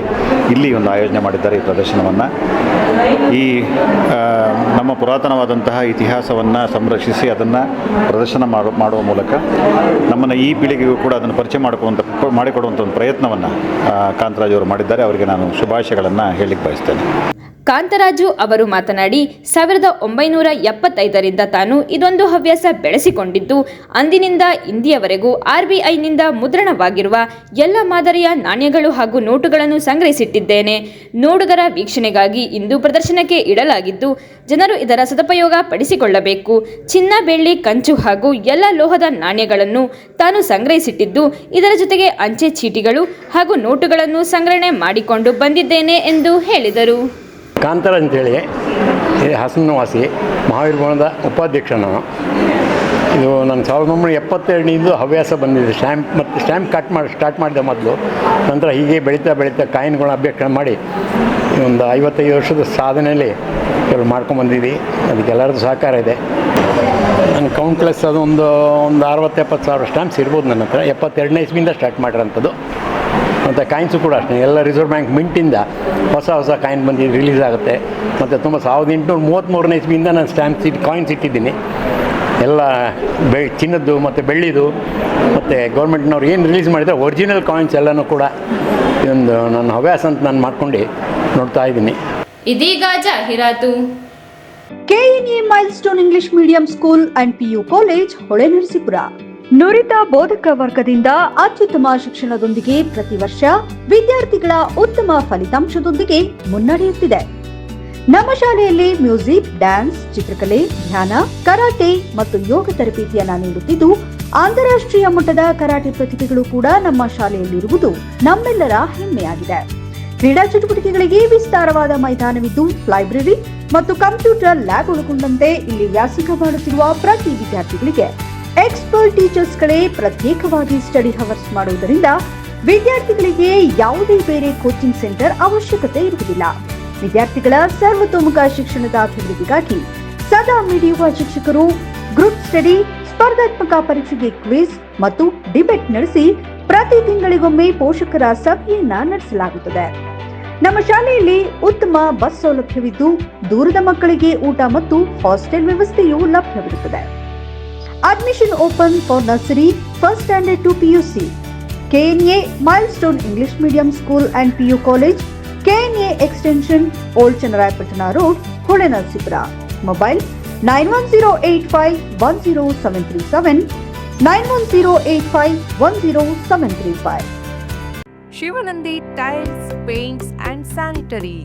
ಇಲ್ಲಿ ಒಂದು ಆಯೋಜನೆ ಮಾಡಿದ್ದಾರೆ ಈ ಪ್ರದರ್ಶನವನ್ನು. ಈ ನಮ್ಮ ಪುರಾತನವಾದಂತಹ ಇತಿಹಾಸವನ್ನು ಸಂರಕ್ಷಿಸಿ ಅದನ್ನು ಪ್ರದರ್ಶನ ಮಾಡು, ಮಾಡುವ ಮೂಲಕ ನಮ್ಮನ್ನು ಈ ಪೀಳಿಗೆಗೂ ಕೂಡ ಅದನ್ನು ಪರಿಚಯ ಮಾಡಿಕೊಡುವಂಥ ಮಾಡಿಕೊಡುವಂಥ ಒಂದು ಪ್ರಯತ್ನವನ್ನು ಕಾಂತರಾಜ್ ಅವರು ಮಾಡಿದ್ದಾರೆ. ಅವರಿಗೆ ನಾನು ಶುಭಾಶಯಗಳನ್ನು ಹೇಳಲಿಕ್ಕೆ ಬಯಸ್ತೇನೆ. ಕಾಂತರಾಜು ಅವರು ಮಾತನಾಡಿ, ಸಾವಿರದ ಒಂಬೈನೂರ ಎಪ್ಪತ್ತೈದರಿಂದ ತಾನು ಇದೊಂದು ಹವ್ಯಾಸ ಬೆಳೆಸಿಕೊಂಡಿದ್ದು, ಅಂದಿನಿಂದ ಇಂದಿಯವರೆಗೂ ಆರ್ಬಿಐನಿಂದ ಮುದ್ರಣವಾಗಿರುವ ಎಲ್ಲ ಮಾದರಿಯ ನಾಣ್ಯಗಳು ಹಾಗೂ ನೋಟುಗಳನ್ನು ಸಂಗ್ರಹಿಸಿಟ್ಟಿದ್ದೇನೆ. ನೋಡುಗರ ವೀಕ್ಷಣೆಗಾಗಿ ಇಂದು ಪ್ರದರ್ಶನಕ್ಕೆ ಇಡಲಾಗಿದ್ದು, ಜನರು ಇದರ ಸದುಪಯೋಗ ಪಡಿಸಿಕೊಳ್ಳಬೇಕು. ಚಿನ್ನ, ಬೆಳ್ಳಿ, ಕಂಚು ಹಾಗೂ ಎಲ್ಲ ಲೋಹದ ನಾಣ್ಯಗಳನ್ನು ತಾನು ಸಂಗ್ರಹಿಸಿಟ್ಟಿದ್ದು, ಇದರ ಜೊತೆಗೆ ಅಂಚೆ ಚೀಟಿಗಳು ಹಾಗೂ ನೋಟುಗಳನ್ನು ಸಂಗ್ರಹಣೆ ಮಾಡಿಕೊಂಡು ಬಂದಿದ್ದೇನೆ ಎಂದು ಹೇಳಿದರು. ಕಾಂತರ ಅಂತೇಳಿ ಈ ಹಾಸನ ವಾಸಿ ಮಹಾವೀರ ಭವನದ ಉಪಾಧ್ಯಕ್ಷ ನಾನು. ಇದು ನನ್ನ ಸಾವಿರದ ಒಂಬೈನೂರ ಎಪ್ಪತ್ತೆರಡನಿಂದ ಹವ್ಯಾಸ ಬಂದಿದೆ. ಸ್ಟ್ಯಾಂಪ್ ಮತ್ತು ಸ್ಟ್ಯಾಂಪ್ ಕಟ್ ಮಾಡಿ, ಸ್ಟಾರ್ಟ್ ಮಾಡಿದೆ ಮೊದಲು. ನಂತರ ಹೀಗೆ ಬೆಳೀತಾ ಬೆಳೀತಾ ಕಾಯಿನ್ಗಳ ಅಭ್ಯಕ್ಷಣ ಮಾಡಿ ಒಂದು ಐವತ್ತೈದು ವರ್ಷದ ಸಾಧನೆಯಲ್ಲಿ ಕೆಲವು ಮಾಡ್ಕೊಂಬಂದಿದ್ದೀವಿ ಅದಕ್ಕೆಲ್ಲರದ್ದು ಸಹಕಾರ ಇದೆ. ನನ್ನ ಕೌಂಟ್ಲೆಸ್ ಅದು ಒಂದು ಒಂದು ಅರವತ್ತು, ಎಪ್ಪತ್ತು ಸಾವಿರ ಸ್ಟ್ಯಾಂಪ್ಸ್ ಇರ್ಬೋದು ನನ್ನ ಹತ್ರ. ಎಪ್ಪತ್ತೆರಡನೇ ಇಸ್ವಿಯಿಂದ ಸ್ಟಾರ್ಟ್ ಮಾಡಿರೋಂಥದ್ದು. ಮತ್ತು ಕಾಯಿನ್ಸು ಕೂಡ ಅಷ್ಟೇ. ಎಲ್ಲ ರಿಸರ್ವ್ ಬ್ಯಾಂಕ್ ಮಿಂಟಿಂದ ಹೊಸ ಹೊಸ ಕಾಯಿನ್ ಬಂದು ರಿಲೀಸ್ ಆಗುತ್ತೆ. ಮತ್ತು ತುಂಬ ಸಾವಿರದ ಎಂಟುನೂರ ಮೂವತ್ತ್ಮೂರನೇ ಇಸ್ವಿಯಿಂದ ನಾನು ಸ್ಟ್ಯಾಂಪ್ಸ್ ಇಟ್ಟು ಕಾಯಿನ್ಸ್ ಇಟ್ಟಿದ್ದೀನಿ. ಎಲ್ಲ ಬೆ ಚಿನ್ನದ್ದು ಮತ್ತು ಬೆಳ್ಳಿದು ಮತ್ತು ಗೌರ್ಮೆಂಟ್ನವ್ರು ಏನು ರಿಲೀಸ್ ಮಾಡಿದರೆ ಒರಿಜಿನಲ್ ಕಾಯಿನ್ಸ್ ಎಲ್ಲನೂ ಕೂಡ ಇದೊಂದು ನನ್ನ ಹವ್ಯಾಸ ಅಂತ ನಾನು ಮಾಡ್ಕೊಂಡು ನೋಡ್ತಾ ಇದ್ದೀನಿ. ಇದೀಗ ಜಾಹೀರಾತು milestone English medium school and PU college Holenarasipura ನುರಿತ ಬೋಧಕ ವರ್ಗದಿಂದ ಅತ್ಯುತ್ತಮ ಶಿಕ್ಷಣದೊಂದಿಗೆ ಪ್ರತಿ ವರ್ಷ ವಿದ್ಯಾರ್ಥಿಗಳ ಉತ್ತಮ ಫಲಿತಾಂಶದೊಂದಿಗೆ ಮುನ್ನಡೆಯುತ್ತಿದೆ. ನಮ್ಮ ಶಾಲೆಯಲ್ಲಿ ಮ್ಯೂಸಿಕ್, ಡ್ಯಾನ್ಸ್, ಚಿತ್ರಕಲೆ, ಧ್ಯಾನ, ಕರಾಟೆ ಮತ್ತು ಯೋಗ ತರಬೇತಿಯನ್ನ ನೀಡುತ್ತಿದ್ದು, ಅಂತಾರಾಷ್ಟ್ರೀಯ ಮಟ್ಟದ ಕರಾಟೆ ಪ್ರತಿಭೆಗಳು ಕೂಡ ನಮ್ಮ ಶಾಲೆಯಲ್ಲಿರುವುದು ನಮ್ಮೆಲ್ಲರ ಹೆಮ್ಮೆಯಾಗಿದೆ. ಕ್ರೀಡಾ ಚಟುವಟಿಕೆಗಳಿಗೆ ವಿಸ್ತಾರವಾದ ಮೈದಾನವಿದ್ದು, ಲೈಬ್ರರಿ ಮತ್ತು ಕಂಪ್ಯೂಟರ್ ಲ್ಯಾಬ್ ಒಳಗೊಂಡಂತೆ ಇಲ್ಲಿ ವ್ಯಾಸಂಗ ಮಾಡುತ್ತಿರುವ ಪ್ರತಿ ವಿದ್ಯಾರ್ಥಿಗಳಿಗೆ ಎಕ್ಸ್ಪರ್ಟ್ ಟೀಚರ್ಸ್ಗಳೇ ಪ್ರತ್ಯೇಕವಾಗಿ ಸ್ಟಡಿ ಹವರ್ಸ್ ಮಾಡುವುದರಿಂದ ವಿದ್ಯಾರ್ಥಿಗಳಿಗೆ ಯಾವುದೇ ಬೇರೆ ಕೋಚಿಂಗ್ ಸೆಂಟರ್ ಅವಶ್ಯಕತೆ ಇರುವುದಿಲ್ಲ. ವಿದ್ಯಾರ್ಥಿಗಳ ಸರ್ವತೋಮುಖ ಶಿಕ್ಷಣದ ಅಭಿವೃದ್ಧಿಗಾಗಿ ಸದಾ ಮಿಡಿಯುವ ಶಿಕ್ಷಕರು ಗ್ರೂಪ್ ಸ್ಟಡಿ ಸ್ಪರ್ಧಾತ್ಮಕ ಪರೀಕ್ಷೆಗೆ ಕ್ವಿಜ್ ಮತ್ತು ಡಿಬೇಟ್ ನಡೆಸಿ ಪ್ರತಿ ತಿಂಗಳಿಗೊಮ್ಮೆ ಪೋಷಕರ ಸಭೆಯನ್ನ ನಡೆಸಲಾಗುತ್ತದೆ. ನಮ್ಮ ಶಾಲೆಯಲ್ಲಿ ಉತ್ತಮ ಬಸ್ ಸೌಲಭ್ಯವಿದ್ದು ದೂರದ ಮಕ್ಕಳಿಗೆ ಊಟ ಮತ್ತು ಹಾಸ್ಟೆಲ್ ವ್ಯವಸ್ಥೆಯೂ ಲಭ್ಯವಿರುತ್ತದೆ. Admission open for nursery, first standard to PUC. KNA Milestone English Medium School and PU College, KNA Extension, Old Chennai Patana Road, Holenarasipura. Mobile 9108510737, 9108510735. Shivanandi Tiles, Paints and Sanitary.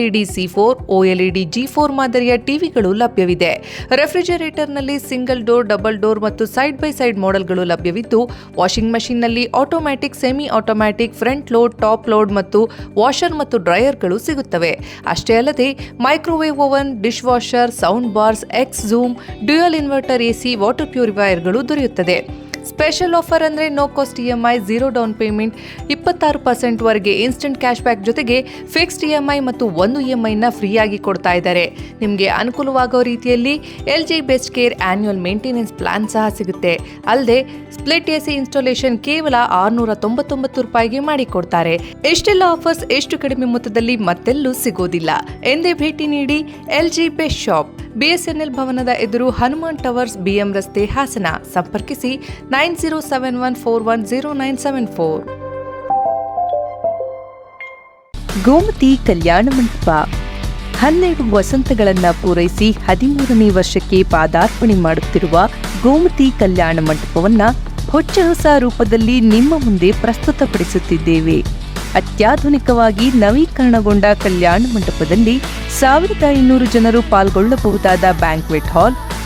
OLED C four OLED G four ಮಾದರಿಯ ಟಿವಿಗಳು ಲಭ್ಯವಿದೆ. ರೆಫ್ರಿಜರೇಟರ್ನಲ್ಲಿ single door, double door ಮತ್ತು side by side ಮಾಡೆಲ್ಗಳು ಲಭ್ಯವಿದ್ದು, washing ಮಷಿನ್ನಲ್ಲಿ automatic semi automatic front load, top load ಮತ್ತು washer ಮತ್ತು ಡ್ರೈಯರ್ಗಳು ಸಿಗುತ್ತವೆ. ಅಷ್ಟೇ ಅಲ್ಲದೆ, microwave oven, dish washer, sound bars, X zoom dual inverter AC, water ಪ್ಯೂರಿಫೈಯರ್ಗಳು ದೊರೆಯುತ್ತದೆ. ಸ್ಪೆಷಲ್ ಆಫರ್ ಅಂದರೆ no cost E M I, zero down payment, ಇಪ್ಪತ್ತಾರು ಪರ್ಸೆಂಟ್ವರೆಗೆ ಇನ್ಸ್ಟೆಂಟ್ ಕ್ಯಾಶ್ ಬ್ಯಾಕ್ ಜೊತೆಗೆ ಫಿಕ್ಸ್ಡ್ ಇ ಎಂ ಐ ಮತ್ತು ಒಂದು ಇ ಎಂ ಐನ ಫ್ರೀಯಾಗಿ ಕೊಡ್ತಾ ಇದ್ದಾರೆ. ನಿಮಗೆ ಅನುಕೂಲವಾಗೋ ರೀತಿಯಲ್ಲಿ L G best care annual maintenance plan ಸಹ ಸಿಗುತ್ತೆ. ಅಲ್ಲದೆ ಸ್ಪ್ಲಿಟ್ ಎ ಸಿ ಇನ್ಸ್ಟಾಲೇಷನ್ ಕೇವಲ ಆರುನೂರ ತೊಂಬತ್ತೊಂಬತ್ತು ರೂಪಾಯಿಗೆ ಮಾಡಿಕೊಡ್ತಾರೆ ಎಷ್ಟೆಲ್ಲ ಆಫರ್ಸ್ ಎಷ್ಟು ಕಡಿಮೆ ಮೊತ್ತದಲ್ಲಿ ಮತ್ತೆಲ್ಲೂ ಸಿಗೋದಿಲ್ಲ. ಎಂದೇ ಭೇಟಿ ನೀಡಿ L G best shop. BSNL ಭವನದ ಎದುರು ಹನುಮಾನ್ ಟವರ್ಸ್, ಬಿಎಂ ರಸ್ತೆ ಹಾಸನ. ಸಂಪರ್ಕಿಸಿ nine zero seven one four one zero nine seven four. Gomathi Kalyana Mantapa. ಹನ್ನೆರಡು ವಸಂತಗಳನ್ನ ಪೂರೈಸಿ ಹದಿಮೂರನೇ ವರ್ಷಕ್ಕೆ ಪಾದಾರ್ಪಣೆ ಮಾಡುತ್ತಿರುವ ಗೋಮತಿ ಕಲ್ಯಾಣ ಮಂಟಪವನ್ನ ಹೊಚ್ಚ ಹೊಸ ರೂಪದಲ್ಲಿ ನಿಮ್ಮ ಮುಂದೆ ಪ್ರಸ್ತುತಪಡಿಸುತ್ತಿದ್ದೇವೆ. ಅತ್ಯಾಧುನಿಕವಾಗಿ ನವೀಕರಣಗೊಂಡ ಕಲ್ಯಾಣ ಮಂಟಪದಲ್ಲಿ ಸಾವಿರದ ಐನೂರು ಜನರು ಪಾಲ್ಗೊಳ್ಳಬಹುದಾದ ಬ್ಯಾಂಕ್ವೆಟ್ ಹಾಲ್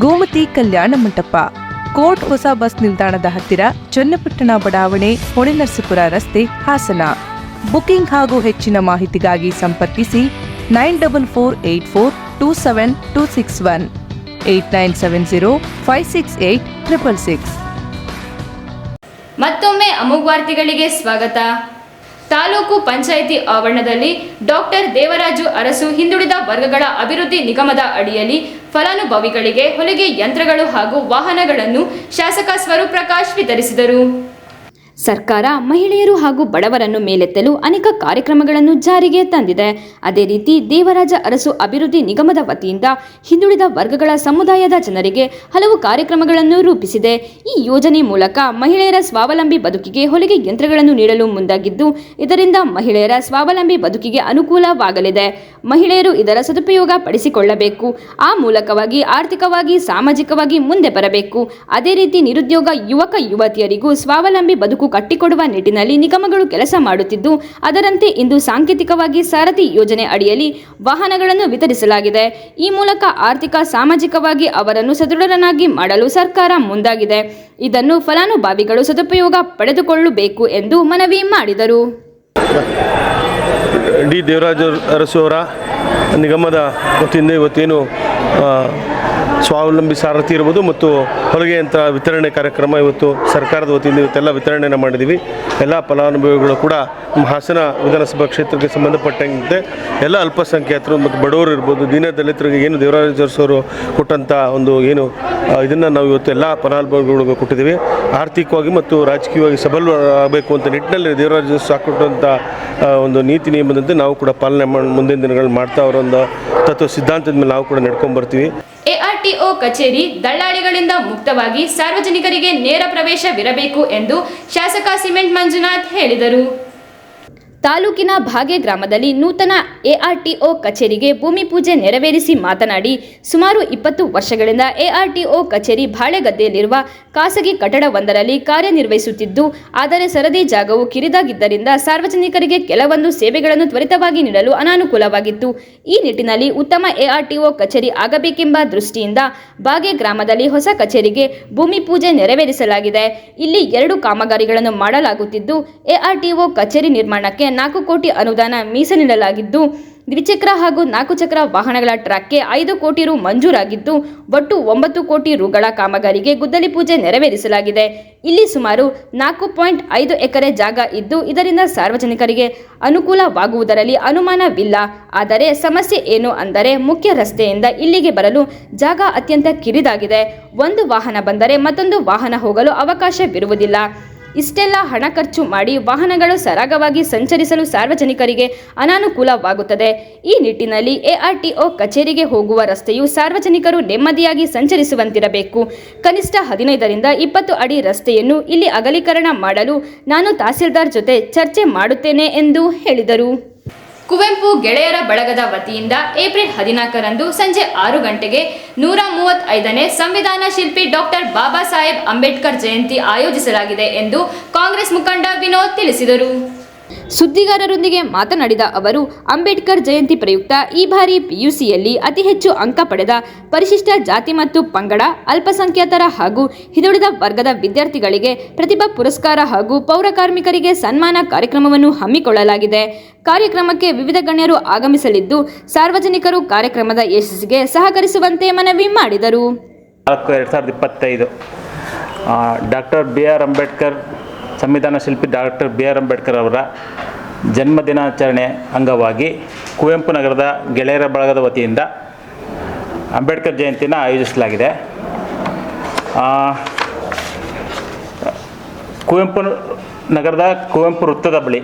ಗೋಮತಿ ಕಲ್ಯಾಣ ಮಂಟಪ. ಕೋರ್ಟ್ ಹೊಸ ಬಸ್ ನಿಲ್ದಾಣದ ಹತ್ತಿರ ಚನ್ನಪಟ್ಟಣ ಬಡಾವಣೆ ಹೊಳೆನರಸೀಪುರ ರಸ್ತೆ ಹಾಸನ. ಬುಕಿಂಗ್ ಹಾಗೂ ಹೆಚ್ಚಿನ ಮಾಹಿತಿಗಾಗಿ ಸಂಪರ್ಕಿಸಿ nine double four eight four two seven two six one, eight nine seven zero five six eight triple six. ಮತ್ತೊಮ್ಮೆ ಅಮೋಘ ವಾರ್ತೆಗಳಿಗೆ ಸ್ವಾಗತ. ತಾಲೂಕು ಪಂಚಾಯಿತಿ ಆವರಣದಲ್ಲಿ ಡಾಕ್ಟರ್ ದೇವರಾಜು ಅರಸು ಹಿಂದುಳಿದ ವರ್ಗಗಳ ಅಭಿವೃದ್ಧಿ ನಿಗಮದ ಅಡಿಯಲ್ಲಿ ಫಲಾನುಭವಿಗಳಿಗೆ ಹೊಲಿಗೆ ಯಂತ್ರಗಳು ಹಾಗೂ ವಾಹನಗಳನ್ನು ಶಾಸಕ ಸ್ವರೂಪ್ ಪ್ರಕಾಶ್ ವಿತರಿಸಿದರು. ಸರ್ಕಾರ ಮಹಿಳೆಯರು ಹಾಗೂ ಬಡವರನ್ನು ಮೇಲೆತ್ತಲು ಅನೇಕ ಕಾರ್ಯಕ್ರಮಗಳನ್ನು ಜಾರಿಗೆ ತಂದಿದೆ. ಅದೇ ರೀತಿ ದೇವರಾಜ ಅರಸು ಅಭಿವೃದ್ಧಿ ನಿಗಮದ ವತಿಯಿಂದ ಹಿಂದುಳಿದ ವರ್ಗಗಳ ಸಮುದಾಯದ ಜನರಿಗೆ ಹಲವು ಕಾರ್ಯಕ್ರಮಗಳನ್ನು ರೂಪಿಸಿದೆ. ಈ ಯೋಜನೆ ಮೂಲಕ ಮಹಿಳೆಯರ ಸ್ವಾವಲಂಬಿ ಬದುಕಿಗೆ ಹೊಲಿಗೆ ಯಂತ್ರಗಳನ್ನು ನೀಡಲು ಮುಂದಾಗಿದ್ದು, ಇದರಿಂದ ಮಹಿಳೆಯರ ಸ್ವಾವಲಂಬಿ ಬದುಕಿಗೆ ಅನುಕೂಲವಾಗಲಿದೆ. ಮಹಿಳೆಯರು ಇದರ ಸದುಪಯೋಗ ಪಡಿಸಿಕೊಳ್ಳಬೇಕು. ಆ ಮೂಲಕವಾಗಿ ಆರ್ಥಿಕವಾಗಿ, ಸಾಮಾಜಿಕವಾಗಿ ಮುಂದೆ ಬರಬೇಕು. ಅದೇ ರೀತಿ ನಿರುದ್ಯೋಗ, ಯುವಕ, ಯುವತಿಯರಿಗೂ ಸ್ವಾವಲಂಬಿ ಬದುಕು ಕಟ್ಟಿಕೊಡುವ ನಿಟ್ಟಿನಲ್ಲಿ ನಿಗಮಗಳು ಕೆಲಸ ಮಾಡುತ್ತಿದ್ದು, ಅದರಂತೆ ಇಂದು ಸಾಂಕೇತಿಕವಾಗಿ ಸಾರಥಿ ಯೋಜನೆ ಅಡಿಯಲ್ಲಿ ವಾಹನಗಳನ್ನು ವಿತರಿಸಲಾಗಿದೆ. ಈ ಮೂಲಕ ಆರ್ಥಿಕ, ಸಾಮಾಜಿಕವಾಗಿ ಅವರನ್ನು ಸದೃಢರನ್ನಾಗಿ ಮಾಡಲು ಸರ್ಕಾರ ಮುಂದಾಗಿದೆ. ಇದನ್ನು ಫಲಾನುಭವಿಗಳು ಸದುಪಯೋಗ ಪಡೆದುಕೊಳ್ಳಬೇಕು ಎಂದು ಮನವಿ ಮಾಡಿದರು. ಡಿ. ದೇವರಾಜ ಅರಸು ನಿಗಮದ ವತಿಯಿಂದ ಇವತ್ತೇನು ಸ್ವಾವಲಂಬಿ ಸಾರಥಿ ಇರ್ಬೋದು ಮತ್ತು ಹೊಲಿಗೆ ಯಂತ್ರ ವಿತರಣೆ ಕಾರ್ಯಕ್ರಮ ಇವತ್ತು ಸರ್ಕಾರದ ವತಿಯಿಂದ ಇವತ್ತೆಲ್ಲ ವಿತರಣೆಯನ್ನು ಮಾಡಿದ್ದೀವಿ. ಎಲ್ಲ ಫಲಾನುಭವಿಗಳು ಕೂಡ ನಮ್ಮ ಹಾಸನ ವಿಧಾನಸಭಾ ಕ್ಷೇತ್ರಕ್ಕೆ ಸಂಬಂಧಪಟ್ಟಂತೆ ಎಲ್ಲ ಅಲ್ಪಸಂಖ್ಯಾತರು ಮತ್ತು ಬಡವರು ಇರ್ಬೋದು, ದೀನ ದಲಿತರಿಗೆ ಏನು ದೇವರಾಜ ಅವರು ಕೊಟ್ಟಂಥ ಒಂದು ಏನು ಇದನ್ನು ನಾವು ಇವತ್ತು ಎಲ್ಲ ಫಲಾನುಭವಿಗಳಿಗೂ ಕೊಟ್ಟಿದ್ದೀವಿ. ಆರ್ಥಿಕವಾಗಿ ಮತ್ತು ರಾಜಕೀಯವಾಗಿ ಸಬಲರಾಗಬೇಕು ಅಂತ ನಿಟ್ಟಿನಲ್ಲಿ ದೇವರಾಜ ಸಾಕೊಟ್ಟಂಥ ಒಂದು ನೀತಿ ನಿಯಮದಂತೆ ನಾವು ಕೂಡ ಪಾಲನೆ ಮುಂದಿನ ದಿನಗಳಲ್ಲಿ ಮಾಡ್ತಾ ಅವರೊಂದು ತತ್ವ ಸಿದ್ಧಾಂತದ ಮೇಲೆ ನಾವು ಕೂಡ ನಡ್ಕೊಂಡು ಬರ್ತೀವಿ. ಎಆರ್ಟಿಒ ಕಚೇರಿ ದಳ್ಳಾಳಿಗಳಿಂದ ಮುಕ್ತವಾಗಿ ಸಾರ್ವಜನಿಕರಿಗೆ ನೇರ ಪ್ರವೇಶವಿರಬೇಕು ಎಂದು ಶಾಸಕ ಸಿಮೆಂಟ್ ಮಂಜುನಾಥ್ ಹೇಳಿದರು. ತಾಲೂಕಿನ ಭಾಗೆ ಗ್ರಾಮದಲ್ಲಿ ನೂತನ ಎಆರ್ಟಿಒ ಕಚೇರಿಗೆ ಭೂಮಿ ಪೂಜೆ ನೆರವೇರಿಸಿ ಮಾತನಾಡಿ, ಸುಮಾರು ಇಪ್ಪತ್ತು ವರ್ಷಗಳಿಂದ ಎಆರ್ಟಿಒ ಕಚೇರಿ ಬಾಳೆಗದ್ದೆಯಲ್ಲಿರುವ ಖಾಸಗಿ ಕಟ್ಟಡವೊಂದರಲ್ಲಿ ಕಾರ್ಯನಿರ್ವಹಿಸುತ್ತಿದ್ದು, ಆದರೆ ಸರದಿ ಜಾಗವು ಕಿರಿದಾಗಿದ್ದರಿಂದ ಸಾರ್ವಜನಿಕರಿಗೆ ಕೆಲವೊಂದು ಸೇವೆಗಳನ್ನು ತ್ವರಿತವಾಗಿ ನೀಡಲು ಅನಾನುಕೂಲವಾಗಿತ್ತು. ಈ ನಿಟ್ಟಿನಲ್ಲಿ ಉತ್ತಮ ಎಆರ್ಟಿಒ ಕಚೇರಿ ಆಗಬೇಕೆಂಬ ದೃಷ್ಟಿಯಿಂದ ಬಾಗೆ ಗ್ರಾಮದಲ್ಲಿ ಹೊಸ ಕಚೇರಿಗೆ ಭೂಮಿ ಪೂಜೆ ನೆರವೇರಿಸಲಾಗಿದೆ. ಇಲ್ಲಿ ಎರಡು ಕಾಮಗಾರಿಗಳನ್ನು ಮಾಡಲಾಗುತ್ತಿದ್ದು, ಎಆರ್ಟಿಒ ಕಚೇರಿ ನಿರ್ಮಾಣಕ್ಕೆ ನಾಲ್ಕು ಕೋಟಿ ಅನುದಾನ ಮೀಸಲಿಡಲಾಗಿದ್ದು, ದ್ವಿಚಕ್ರ ಹಾಗೂ ನಾಲ್ಕು ಚಕ್ರ ವಾಹನಗಳ ಟ್ರ್ಯಾಕ್ಗೆ ಐದು ಕೋಟಿ ರು ಮಂಜೂರಾಗಿದ್ದು, ಒಟ್ಟು ಒಂಬತ್ತು ಕೋಟಿ ರುಗಳ ಕಾಮಗಾರಿಗೆ ಗುದ್ದಲಿ ಪೂಜೆ ನೆರವೇರಿಸಲಾಗಿದೆ. ಇಲ್ಲಿ ಸುಮಾರು ನಾಲ್ಕು ಪಾಯಿಂಟ್ ಐದು ಎಕರೆ ಜಾಗ ಇದ್ದು, ಇದರಿಂದ ಸಾರ್ವಜನಿಕರಿಗೆ ಅನುಕೂಲವಾಗುವುದರಲ್ಲಿ ಅನುಮಾನವಿಲ್ಲ. ಆದರೆ ಸಮಸ್ಯೆ ಏನು ಅಂದರೆ, ಮುಖ್ಯ ರಸ್ತೆಯಿಂದ ಇಲ್ಲಿಗೆ ಬರಲು ಜಾಗ ಅತ್ಯಂತ ಕಿರಿದಾಗಿದೆ. ಒಂದು ವಾಹನ ಬಂದರೆ ಮತ್ತೊಂದು ವಾಹನ ಹೋಗಲು ಅವಕಾಶವಿರುವುದಿಲ್ಲ. ಇಷ್ಟೆಲ್ಲ ಹಣ ಖರ್ಚು ಮಾಡಿ ವಾಹನಗಳು ಸರಾಗವಾಗಿ ಸಂಚರಿಸಲು ಸಾರ್ವಜನಿಕರಿಗೆ ಅನಾನುಕೂಲವಾಗುತ್ತದೆ. ಈ ನಿಟ್ಟಿನಲ್ಲಿ ಎಆರ್ಟಿಒ ಕಚೇರಿಗೆ ಹೋಗುವ ರಸ್ತೆಯು ಸಾರ್ವಜನಿಕರು ನೆಮ್ಮದಿಯಾಗಿ ಸಂಚರಿಸುವಂತಿರಬೇಕು. ಕನಿಷ್ಠ ಹದಿನೈದರಿಂದ ಇಪ್ಪತ್ತು ಅಡಿ ರಸ್ತೆಯನ್ನು ಇಲ್ಲಿ ಅಗಲೀಕರಣ ಮಾಡಲು ನಾನು ತಹಸೀಲ್ದಾರ್ ಜೊತೆ ಚರ್ಚೆ ಮಾಡುತ್ತೇನೆ ಎಂದು ಹೇಳಿದರು. ಕುವೆಂಪು ಗೆಳೆಯರ ಬಳಗದ ವತಿಯಿಂದ ಏಪ್ರಿಲ್ ಹದಿನಾಲ್ಕರಂದು ಸಂಜೆ ಆರು ಗಂಟೆಗೆ ನೂರ ಮೂವತ್ತೈದನೇ ಸಂವಿಧಾನ ಶಿಲ್ಪಿ ಡಾಕ್ಟರ್ ಬಾಬಾ ಸಾಹೇಬ್ ಅಂಬೇಡ್ಕರ್ ಜಯಂತಿ ಆಯೋಜಿಸಲಾಗಿದೆ ಎಂದು ಕಾಂಗ್ರೆಸ್ ಮುಖಂಡ ವಿನೋದ್ ತಿಳಿಸಿದರು. ಸುದ್ದಿಗಾರರೊಂದಿಗೆ ಮಾತನಾಡಿದ ಅವರು, ಅಂಬೇಡ್ಕರ್ ಜಯಂತಿ ಪ್ರಯುಕ್ತ ಈ ಬಾರಿ ಪಿಯುಸಿಯಲ್ಲಿ ಅತಿ ಹೆಚ್ಚು ಅಂಕ ಪಡೆದ ಪರಿಶಿಷ್ಟ ಜಾತಿ ಮತ್ತು ಪಂಗಡ, ಅಲ್ಪಸಂಖ್ಯಾತರ ಹಾಗೂ ಹಿಂದುಳಿದ ವರ್ಗದ ವಿದ್ಯಾರ್ಥಿಗಳಿಗೆ ಪ್ರತಿಭಾ ಪುರಸ್ಕಾರ ಹಾಗೂ ಪೌರಕಾರ್ಮಿಕರಿಗೆ ಸನ್ಮಾನ ಕಾರ್ಯಕ್ರಮವನ್ನು ಹಮ್ಮಿಕೊಳ್ಳಲಾಗಿದೆ. ಕಾರ್ಯಕ್ರಮಕ್ಕೆ ವಿವಿಧ ಗಣ್ಯರು ಆಗಮಿಸಲಿದ್ದು, ಸಾರ್ವಜನಿಕರು ಕಾರ್ಯಕ್ರಮದ ಯಶಸ್ಸಿಗೆ ಸಹಕರಿಸುವಂತೆ ಮನವಿ ಮಾಡಿದರು. ಡಾಕ್ಟರ್ ಬಿ ಆರ್ ಅಂಬೇಡ್ಕರ್ ಸಂವಿಧಾನ ಶಿಲ್ಪಿ ಡಾಕ್ಟರ್ ಬಿ ಆರ್ ಅಂಬೇಡ್ಕರ್ ಅವರ ಜನ್ಮದಿನಾಚರಣೆ ಅಂಗವಾಗಿ ಕುವೆಂಪು ನಗರದ ಗೆಳೆಯರ ಬಳಗದ ವತಿಯಿಂದ ಅಂಬೇಡ್ಕರ್ ಜಯಂತಿನ ಆಯೋಜಿಸಲಾಗಿದೆ. ಕುವೆಂಪು ನಗರದ ಕುವೆಂಪು ವೃತ್ತದ ಬಳಿ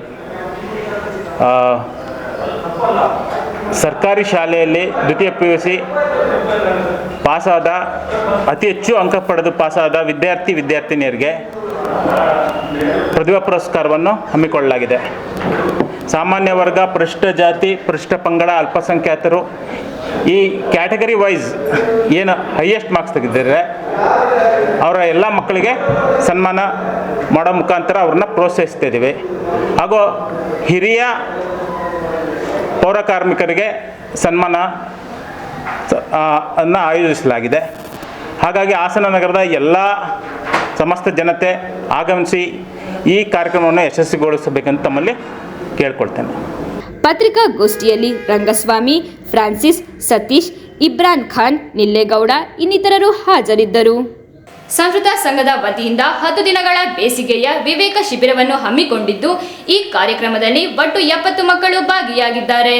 ಸರ್ಕಾರಿ ಶಾಲೆಯಲ್ಲಿ ದ್ವಿತೀಯ ಪಿ ಯು ಸಿ ಪಾಸಾದ ಅತಿ ಹೆಚ್ಚು ಅಂಕ ಪಡೆದು ಪಾಸಾದ ವಿದ್ಯಾರ್ಥಿ ವಿದ್ಯಾರ್ಥಿನಿಯರಿಗೆ ಪ್ರತಿಭಾ ಪುರಸ್ಕಾರವನ್ನು ಹಮ್ಮಿಕೊಳ್ಳಲಾಗಿದೆ. ಸಾಮಾನ್ಯ ವರ್ಗ ಪೃಷ್ಠ ಜಾತಿ ಪೃಷ್ಠ ಪಂಗಡ, ಅಲ್ಪಸಂಖ್ಯಾತರು ಈ ಕ್ಯಾಟಗರಿ ವೈಸ್ ಏನು ಹೈಯೆಸ್ಟ್ ಮಾರ್ಕ್ಸ್ ತೆಗೆದಿದ್ದಾರೆ, ಅವರ ಎಲ್ಲ ಮಕ್ಕಳಿಗೆ ಸನ್ಮಾನ ಮಾಡೋ ಮುಖಾಂತರ ಅವ್ರನ್ನ ಪ್ರೋತ್ಸಾಹಿಸ್ತಿದ್ದೀವಿ ಹಾಗೂ ಹಿರಿಯ ಪೌರ ಕಾರ್ಮಿಕರಿಗೆ ಸನ್ಮಾನ ಅನ್ನು ಆಯೋಜಿಸಲಾಗಿದೆ. ಹಾಗಾಗಿ ಹಾಸನ ನಗರದ ಎಲ್ಲ ಸಮಸ್ತ ಜನತೆ ಆಗಮಿಸಿ ಈ ಕಾರ್ಯಕ್ರಮವನ್ನು ಯಶಸ್ವಿಗೊಳಿಸಬೇಕಂತ ತಮ್ಮಲ್ಲಿ ಕೇಳ್ಕೊಳ್ತೇನೆ. ಪತ್ರಿಕಾಗೋಷ್ಠಿಯಲ್ಲಿ ರಂಗಸ್ವಾಮಿ ಫ್ರಾನ್ಸಿಸ್ ಸತೀಶ್ ಇಬ್ರಾನ್ ಖಾನ್ ನಿಲ್ಲೇಗೌಡ ಇನ್ನಿತರರು ಹಾಜರಿದ್ದರು. ಸಂಸ್ಕೃತ ಸಂಘದ ವತಿಯಿಂದ ಹತ್ತು ದಿನಗಳ ಬೇಸಿಗೆಯ ವಿವೇಕ ಶಿಬಿರವನ್ನು ಹಮ್ಮಿಕೊಂಡಿದ್ದು ಈ ಕಾರ್ಯಕ್ರಮದಲ್ಲಿ ಒಟ್ಟು ಎಪ್ಪತ್ತು ಮಕ್ಕಳು ಭಾಗಿಯಾಗಿದ್ದಾರೆ.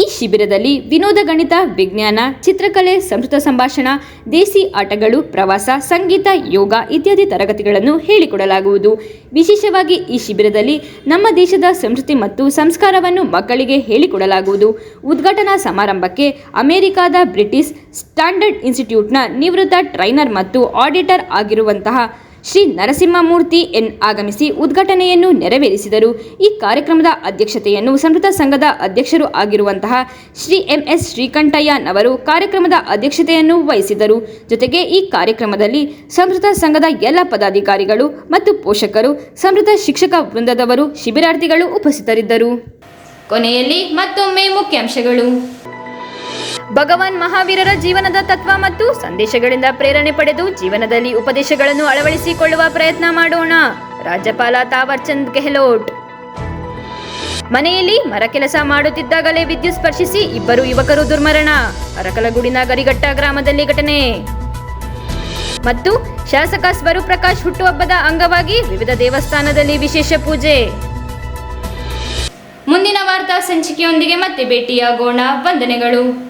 ಈ ಶಿಬಿರದಲ್ಲಿ ವಿನೋದ ಗಣಿತ, ವಿಜ್ಞಾನ, ಚಿತ್ರಕಲೆ, ಸಂಸ್ಕೃತ ಸಂಭಾಷಣ, ದೇಸಿ ಆಟಗಳು, ಪ್ರವಾಸ, ಸಂಗೀತ, ಯೋಗ ಇತ್ಯಾದಿ ತರಗತಿಗಳನ್ನು ಹೇಳಿಕೊಡಲಾಗುವುದು. ವಿಶೇಷವಾಗಿ ಈ ಶಿಬಿರದಲ್ಲಿ ನಮ್ಮ ದೇಶದ ಸಂಸ್ಕೃತಿ ಮತ್ತು ಸಂಸ್ಕಾರವನ್ನು ಮಕ್ಕಳಿಗೆ ಹೇಳಿಕೊಡಲಾಗುವುದು. ಉದ್ಘಾಟನಾ ಸಮಾರಂಭಕ್ಕೆ ಅಮೆರಿಕಾದ ಬ್ರಿಟಿಷ್ ಸ್ಟ್ಯಾಂಡರ್ಡ್ ಇನ್ಸ್ಟಿಟ್ಯೂಟ್ನ ನಿವೃತ್ತ ಟ್ರೈನರ್ ಮತ್ತು ಆಡಿಟರ್ ಆಗಿರುವಂತಹ ಶ್ರೀ ನರಸಿಂಹಮೂರ್ತಿ ಎನ್ ಆಗಮಿಸಿ ಉದ್ಘಾಟನೆಯನ್ನು ನೆರವೇರಿಸಿದರು. ಈ ಕಾರ್ಯಕ್ರಮದ ಅಧ್ಯಕ್ಷತೆಯನ್ನು ಸಂಸ್ಕೃತ ಸಂಘದ ಅಧ್ಯಕ್ಷರು ಆಗಿರುವಂತಹ ಶ್ರೀ ಎಂ ಎಸ್ ಶ್ರೀಕಂಠಯ್ಯನವರು ಕಾರ್ಯಕ್ರಮದ ಅಧ್ಯಕ್ಷತೆಯನ್ನು ವಹಿಸಿದರು. ಜೊತೆಗೆ ಈ ಕಾರ್ಯಕ್ರಮದಲ್ಲಿ ಸಂಸ್ಕೃತ ಸಂಘದ ಎಲ್ಲ ಪದಾಧಿಕಾರಿಗಳು ಮತ್ತು ಪೋಷಕರು ಸಂಸ್ಕೃತ ಶಿಕ್ಷಕ ವೃಂದದವರು, ಶಿಬಿರಾರ್ಥಿಗಳು ಉಪಸ್ಥಿತರಿದ್ದರು. ಕೊನೆಯಲ್ಲಿ ಮತ್ತೊಮ್ಮೆ ಮುಖ್ಯಾಂಶಗಳು. ಭಗವಾನ್ ಮಹಾವೀರರ ಜೀವನದ ತತ್ವ ಮತ್ತು ಸಂದೇಶಗಳಿಂದ ಪ್ರೇರಣೆ ಪಡೆದು ಜೀವನದಲ್ಲಿ ಉಪದೇಶಗಳನ್ನು ಅಳವಡಿಸಿಕೊಳ್ಳುವ ಪ್ರಯತ್ನ ಮಾಡೋಣ. ರಾಜ್ಯಪಾಲ ತಾವರ್ಚಂದ್ ಗೆಹ್ಲೋಟ್. ಮನೆಯಲ್ಲಿ ಮರ ಕೆಲಸ ಮಾಡುತ್ತಿದ್ದಾಗಲೇ ವಿದ್ಯುತ್ ಸ್ಪರ್ಶಿಸಿ ಇಬ್ಬರು ಯುವಕರು ದುರ್ಮರಣ. ಅರಕಲಗೂಡಿನ ಗರಿಘಟ್ಟ ಗ್ರಾಮದಲ್ಲಿ ಘಟನೆ. ಮತ್ತು ಶಾಸಕ ಸ್ವರೂಪ್ರಕಾಶ್ ಹುಟ್ಟುಹಬ್ಬದ ಅಂಗವಾಗಿ ವಿವಿಧ ದೇವಸ್ಥಾನದಲ್ಲಿ ವಿಶೇಷ ಪೂಜೆ. ಮುಂದಿನ ವಾರ್ತಾ ಸಂಚಿಕೆಯೊಂದಿಗೆ ಮತ್ತೆ ಭೇಟಿಯಾಗೋಣ. ವಂದನೆಗಳು.